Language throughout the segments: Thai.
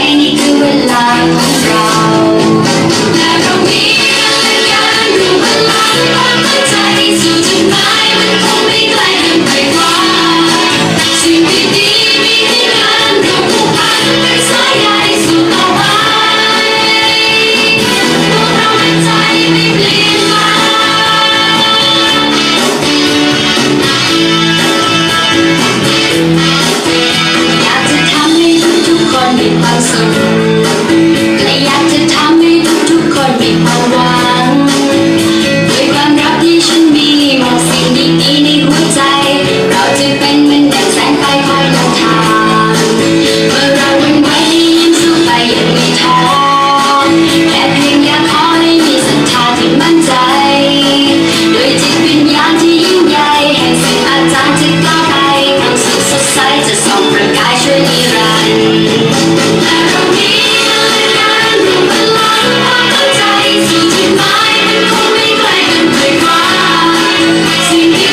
I need to allow Never we มาหวัด้วยความรักที่ฉันมีมองสิ่งดีๆในหัวใจ เราจะเป็นเหมือนดังแสงไฟคอยนำทาง เมื่อเราวันไว้ที่ยิ้มสู้ไปยังไม่ท้อแค่เพียงอยากขอให้มีศรัทธาที่มั่นใจ see you.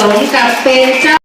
son carpetas